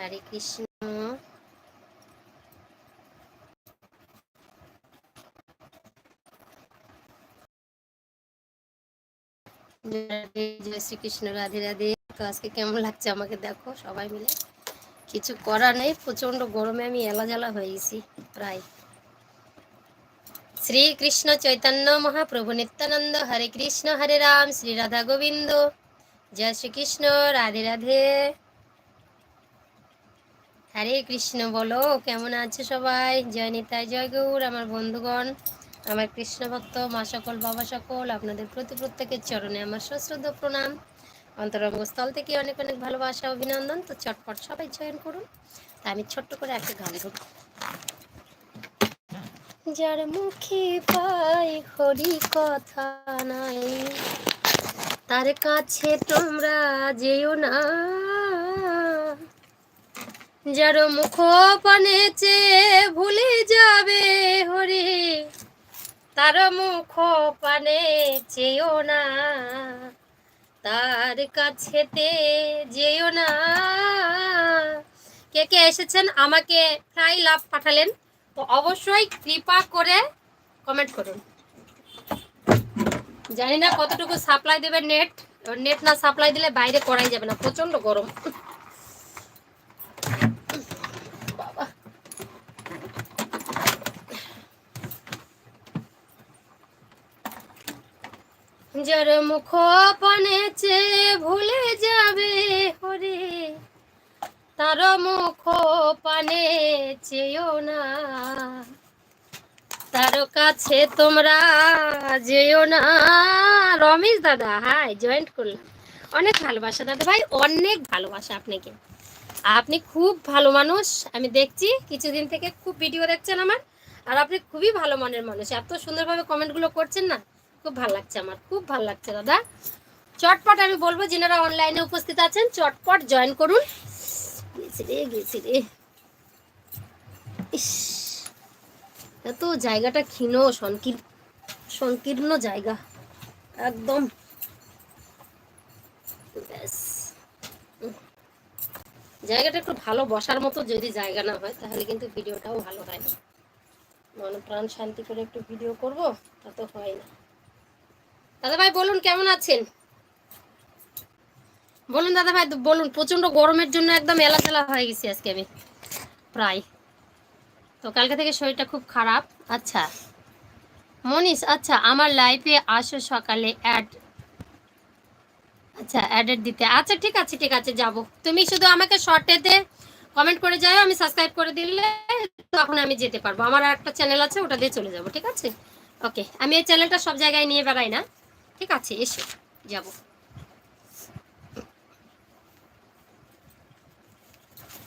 হরে কৃষ্ণ জয় শ্রীকৃষ্ণ, রাধে রাধে। তো আজকে কেমন লাগছে আমাকে দেখো সবাই মিলে? কিছু করার নেই প্রচণ্ড গরমে আমি এলাজালা হয়ে গেছি, প্রায়। শ্রী কৃষ্ণ চৈতন্য মহাপ্রভু নিত্যানন্দ, হরে কৃষ্ণ, হরে রাম, শ্রী রাধা গোবিন্দ। জয় শ্রীকৃষ্ণ, রাধে রাধে। হরে কৃষ্ণ, বলো। কেমন আছে সবাই? জয় নিতাই জয় গৌর, আমার বন্ধুগণ, আমার কৃষ্ণ ভক্ত, মা সকল, বাবা সকল, আপনাদের প্রতি প্রত্যেকের চরণে আমার সশ্রদ্ধ প্রণাম। অন্তরঙ্গ স্থল থেকে অনেক অনেক ভালোবাসা, অভিনন্দন। তো চটপট সবাই জয়েন করুন। তা আমি ছোট্ট করে একটা গান গাবো যার মুখে পাই হরি কথা নাই, তার কাছে তোমরা যেও না। যার মুখ পানে চেয়ে ভুলে যাবে, হরি। তার মুখ পানে চেয়েও না। তার কাছেতে যেও না। কে কে এসেছেন? আমাকে ফ্রাই লাভ পাঠালেন। তো অবশ্যই কৃপা করে কমেন্ট করুন। জানি না কতটুকু সাপ্লাই দেবে নেট নেট না সাপ্লাই দিলে বাইরে করাই যাবে না। প্রচণ্ড গরম। যার মুখ পানে ভুলে যাবে হরে তার মুখ পানে না। তার কাছে তোমরা যেও না। রমেশ দাদা, হাই জয়েন্ট করলাম। অনেক ভালোবাসা দাদা ভাই, অনেক ভালোবাসা আপনাকে। আপনি খুব ভালো মানুষ, আমি দেখছি, কিছুদিন থেকে খুব ভিডিও দেখছেন আমার। আর আপনি খুবই ভালো মনের মানুষ, এত সুন্দরভাবে কমেন্টগুলো করছেন না। খুব ভালো লাগছে আমার, খুব ভালো লাগছে দাদা। চটপট আমি বলব, যেনারা অনলাইনে উপস্থিত আছেন, চটপট জয়েন করুন। রে গেছি রে। এত জায়গাটা ক্ষীণ সংকীর সংকীর্ণ জায়গা। একদম। ব্যাস। জায়গাটা একটু ভালো বসার মতো যদি জায়গা না হয়, তাহলে কিন্তু ভিডিওটাও ভালো হয় না। মন প্রাণ শান্তি করে একটু ভিডিও করব, তা তো হয় না। দাদা ভাই বলুন কেমন আছেন? বলুন দাদা ভাই বলুন প্রচণ্ড গরমের জন্য একদম এলাচেলা হয়ে গেছি আজকে আমি, প্রায়। তো কালকে থেকে শরীরটা খুব খারাপ। আচ্ছা মনীষ আচ্ছা আমার লাইফে আসো সকালে অ্যাড আচ্ছা অ্যাডের দিতে। আচ্ছা ঠিক আছে ঠিক আছে, যাব। তুমি শুধু আমাকে শর্টেতে কমেন্ট করে যাও, আমি সাবস্ক্রাইব করে দিলে তখন আমি যেতে পারব। আমার একটা চ্যানেল আছে, ওটা দিয়ে চলে যাব, ঠিক আছে? ওকে আমি এই চ্যানেলটা সব জায়গায় নিয়ে বেড়াই না। ঠিক আছে, এসো, যাব।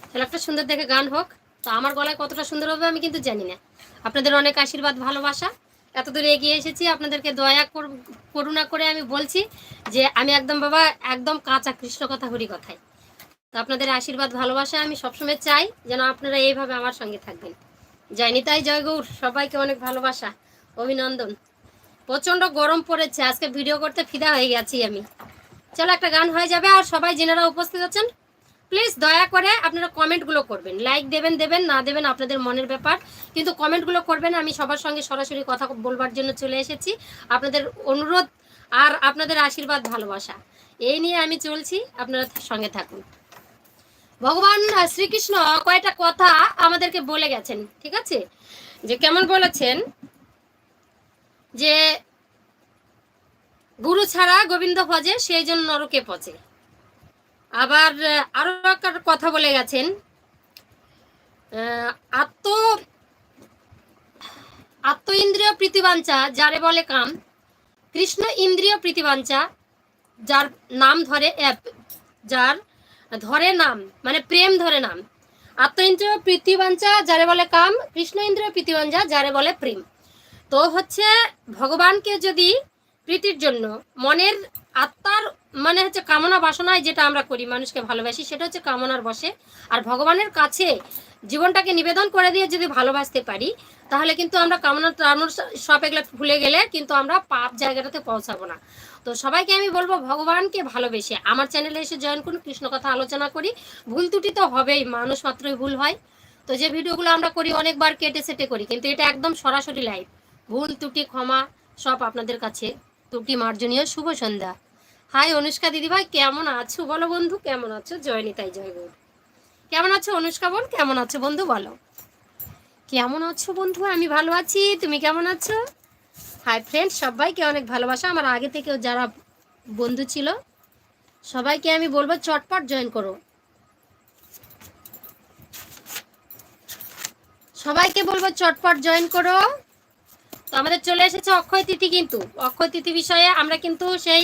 তাহলে একটা সুন্দর দেখে গান হোক। তো আমার গলায় কতটা সুন্দর হবে আমি কিন্তু জানি না। আপনাদের অনেক আশীর্বাদ, ভালোবাসা। এত দূরে এগিয়ে এসেছি, আপনাদেরকে দয়া কর- করুণা করে আমি বলছি যে আমি একদম বাবা, একদম কাঁচা কৃষ্ণ কথা, হরি কথায়। তো আপনাদের আশীর্বাদ, ভালোবাসা আমি সবসময় চাই, যেন আপনারা এইভাবে আমার সঙ্গে থাকবেন। যায়নি তাই জয় সবাইকে অনেক ভালোবাসা, অভিনন্দন। প্রচণ্ড গরম পড়েছে, আজকে ভিডিও করতে ফিদা হয়ে গেছি আমি। চলো একটা গান হয়ে যাবে আর সবাই যেনারা উপস্থিত আছেন প্লিজ দয়া করে আপনারা কমেন্টগুলো করবেন। লাইক দেবেন দেবেন, না দেবেন আপনাদের মনের ব্যাপার। কিন্তু কমেন্টগুলো করবেন, আমি সবার সঙ্গে সরাসরি কথা বলবার জন্য চলে এসেছি। আপনাদের অনুরোধ আর আপনাদের আশীর্বাদ, ভালোবাসা। এই নিয়ে আমি চলছি, আপনারা সঙ্গে থাকুন। ভগবান শ্রীকৃষ্ণ কয়েকটা কথা আমাদেরকে বলে গেছেন, ঠিক আছে? যে কেমন বলেছেন যে গুরু ছাড়া গোবিন্দ ভজে সেই জন্য নরকে পচে আবার আরও একটা কথা বলে গেছেন আত্ম আত্ম ইন্দ্রিয় প্রীতিবাঞ্চা যারে বলে কাম কৃষ্ণ ইন্দ্রিয় প্রীতিবাঞ্চা যার নাম ধরে আহ, যার ধরে নাম মানে প্রেম ধরে নাম। আত্ম ইন্দ্রিয় প্রীতিবাঞ্চা যারে বলে কাম কৃষ্ণ ইন্দ্রিয় প্রীতিবাঞ্চা যারে বলে প্রেম। তো হচ্ছে ভগবানকে যদি প্রীতির জন্য, মনের আত্মার মানে হচ্ছে কামনা বাসনায় যেটা আমরা করি, মানুষকে ভালোবাসি, সেটা হচ্ছে কামনার বসে আর ভগবানের কাছে জীবনটাকে নিবেদন করে দিয়ে যদি ভালোবাসতে পারি, তাহলে কিন্তু আমরা কামনা টানুর সব এগুলো ভুলে গেলে কিন্তু আমরা পাপ জায়গাটাতে পৌঁছাবো না। তো সবাইকে আমি বলব, ভগবানকে ভালোবেসে। আমার চ্যানেলে এসে জয়েন করুন, কৃষ্ণ কথা আলোচনা করি। ভুল ত্রুটি তো হবেই মানুষ মাত্রই ভুল হয়। তো যে ভিডিওগুলো আমরা করি, অনেকবার কেটে সেটে করি, কিন্তু এটা একদম সরাসরি লাইভ ভুল ত্রুটি, ক্ষমা সব আপনাদের কাছে। ত্রুটি মার্জনীয় শুভ সন্ধ্যা। হাই অনুষ্কা দিদিভাই, কেমন আছো বলো বন্ধু? কেমন আছো? জয়নিতাই জয় গৌর কেমন আছো অনুষ্কা বোন? কেমন আছো বন্ধু বলো। কেমন আছো বন্ধু? আমি ভালো আছি। তুমি কেমন আছো? হাই ফ্রেন্ড সবাইকে অনেক ভালোবাসা। আমার আগে থেকেও যারা বন্ধু ছিল, সবাইকে আমি বলব চটপট জয়েন করো। সবাইকে বলব চটপট জয়েন করো। তো আমাদের চলে এসেছে অক্ষয় তিথি কিন্তু। অক্ষয় তিথি বিষয়ে আমরা কিন্তু সেই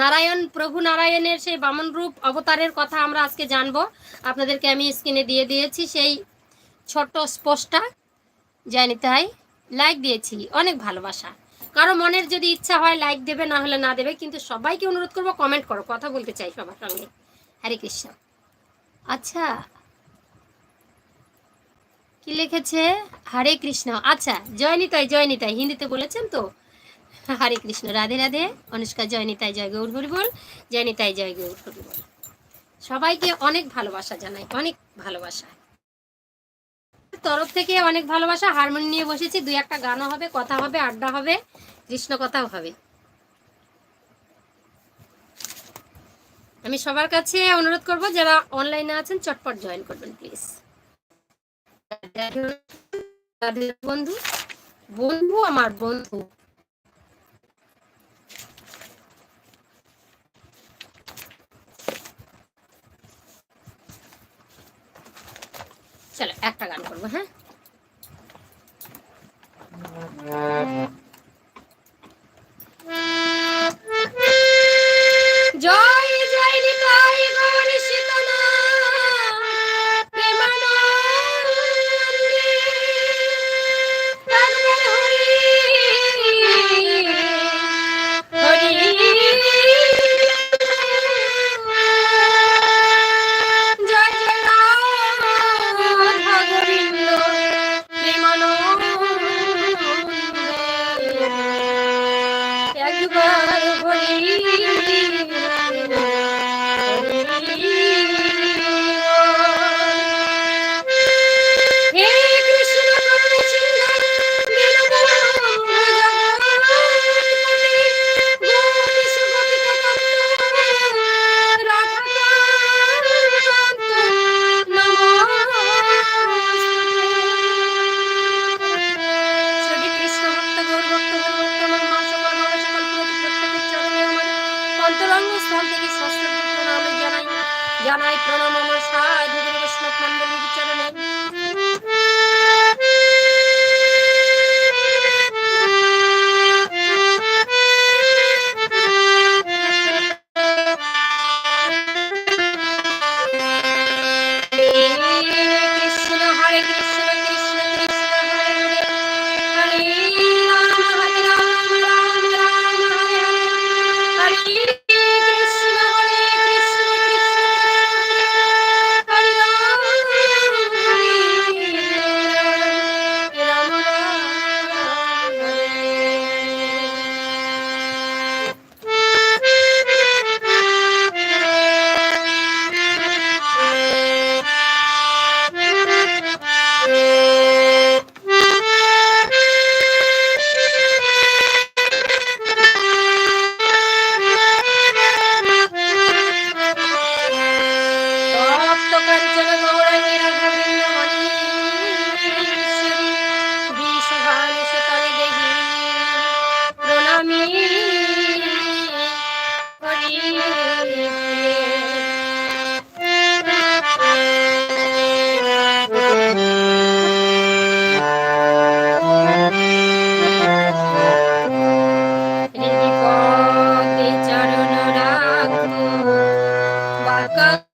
নারায়ণ, প্রভু নারায়ণের সেই বামন রূপ অবতারের কথা আমরা আজকে জানব। আপনাদেরকে আমি স্ক্রিনে দিয়ে দিয়েছি সেই ছোট স্পোস্টটা জানি তাই লাইক দিয়েছি। অনেক ভালোবাসা। কারও মনের যদি ইচ্ছা হয় লাইক দেবে, না হলে না দেবে, কিন্তু সবাইকে অনুরোধ করব কমেন্ট করো, কথা বলতে চাই সবার সঙ্গে। হরে কৃষ্ণ। আচ্ছা কি লিখেছে? হরে কৃষ্ণ। আচ্ছা জয়নিতাই জয়নিতাই। হিন্দিতে বলেছেন তো? হরে কৃষ্ণ, রাধে রাধে। অনুষ্কা, জয়নিতাই, জয় গৌর, হরি বল। জয়নিতাই, জয় গৌর, হরি বল। সবাইকে অনেক ভালোবাসা জানাই, অনেক ভালোবাসা। তরফ থেকে অনেক ভালোবাসা, হারমোনি নিয়ে বসেছি। দুই একটা গানও হবে, কথা হবে, আড্ডা হবে, কৃষ্ণ কথাও হবে। আমি সবার কাছে অনুরোধ করব, যারা অনলাইনে আছেন, চটপট জয়েন করবেন প্লিজ বন্ধু বন্ধু আমার বন্ধু। চলো একটা গান করব হ্যাঁ? জয় টাকা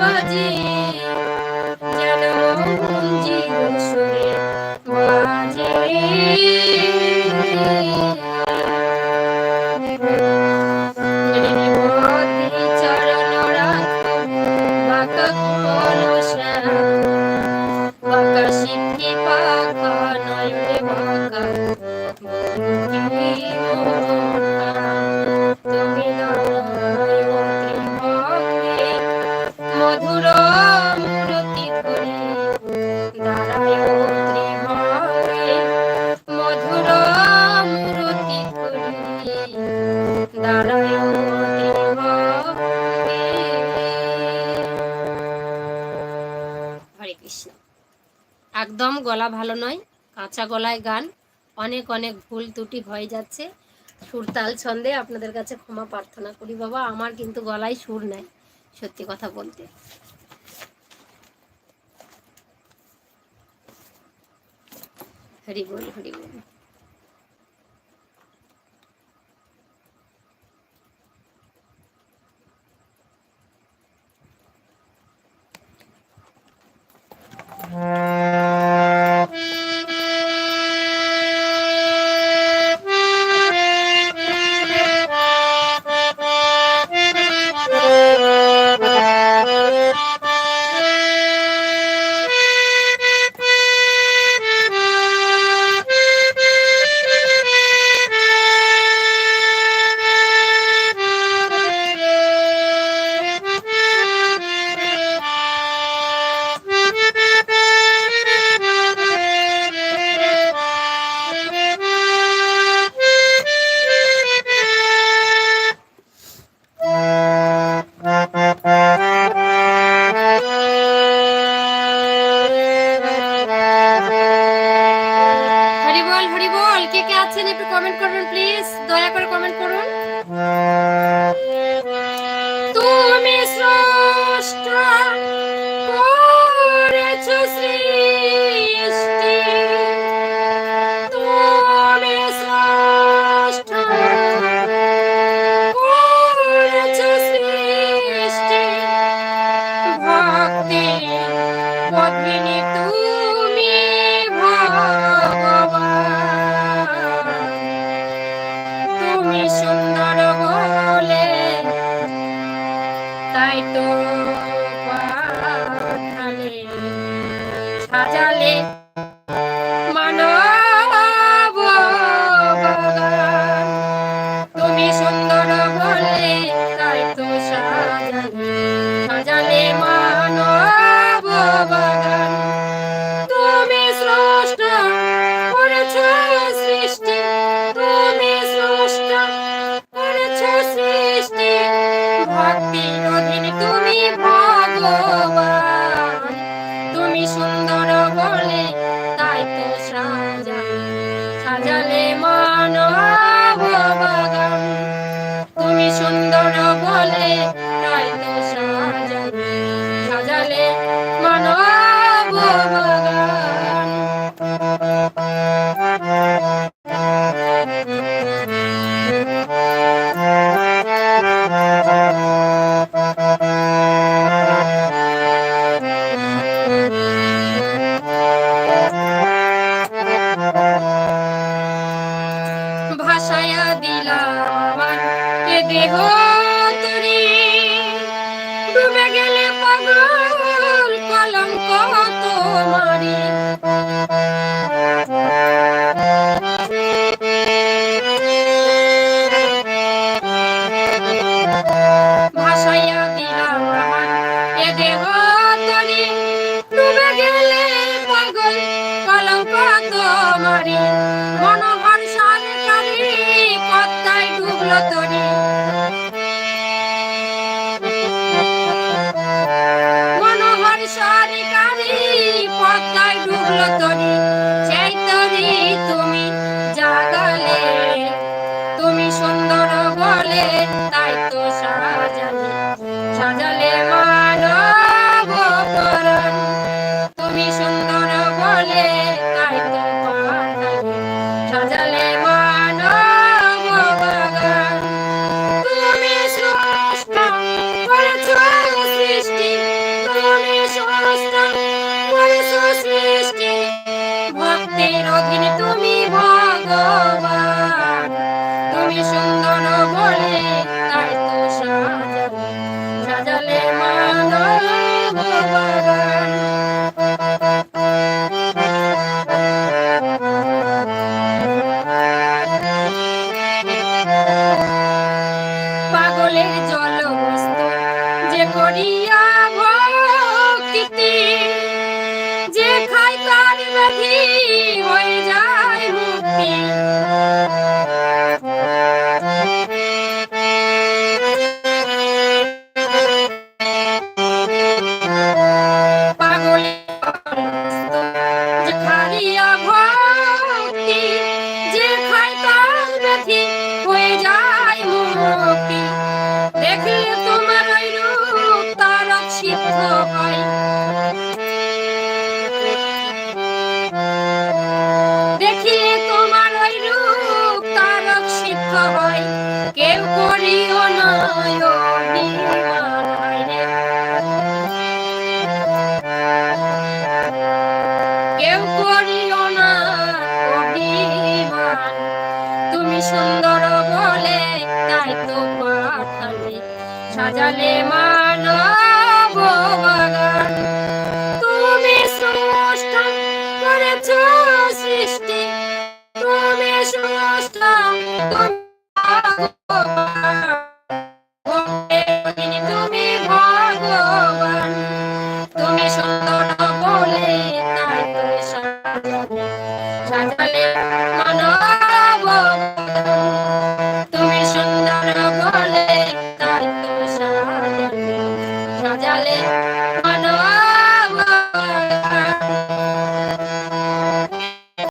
বাজে যেন মন জিরো সুরে বাজে গলা ভালো নয়, কাঁচা গলায় গান। অনেক অনেক ভুল ত্রুটি হয়ে যাচ্ছে। সুর তাল ছন্দে আপনাদের কাছে ক্ষমা প্রার্থনা করি বাবা, আমার কিন্তু গলায় সুর নাই, সত্যি কথা বলতে। হরি বল হরি বল। Perfecto. সাজালে